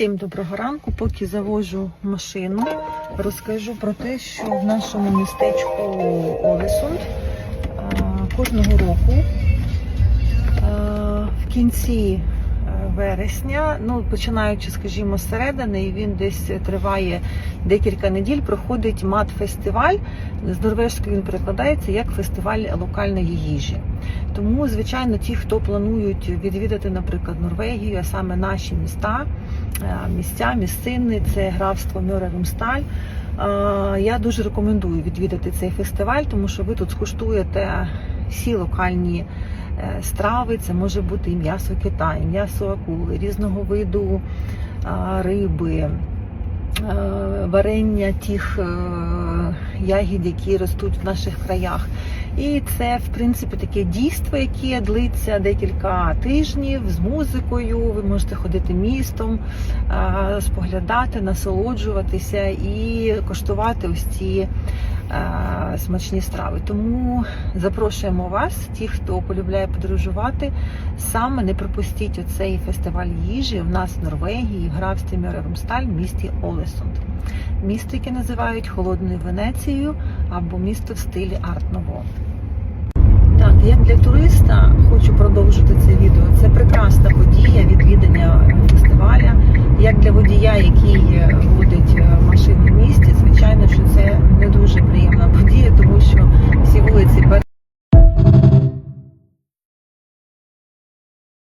Всім доброго ранку. Поки завожу машину, розкажу про те, що в нашому містечку Олесунд кожного року в кінці вересня, ну починаючи, скажімо, з середини, він десь триває декілька неділь, проходить мат-фестиваль. З норвежської він перекладається як фестиваль локальної їжі. Тому, звичайно, ті, хто планують відвідати, наприклад, Норвегію, а саме наші міста, е, місця, місцини, це графство Мьоре-Румсталь. Е, Я дуже рекомендую відвідати цей фестиваль, тому що ви тут скуштуєте всі локальні е, страви. Це може бути і м'ясо кита, і м'ясо акули, різного виду риби. Е, Варення тих е, ягід, які ростуть в наших краях. І це, в принципі, таке дійство, яке длиться декілька тижнів з музикою. Ви можете ходити містом, споглядати, насолоджуватися і коштувати ось ці смачні страви. Тому запрошуємо вас, ті, хто полюбляє подорожувати, саме не пропустіть оцей фестиваль їжі в нас в Норвегії, в графстві Мьоре-Румсталь, в місті Олесунд. Місто, яке називають Холодною Венецією або місто в стилі арт-ново. Як для туриста хочу продовжити це відео. Це прекрасна подія відвідання фестиваля. Як для водія, який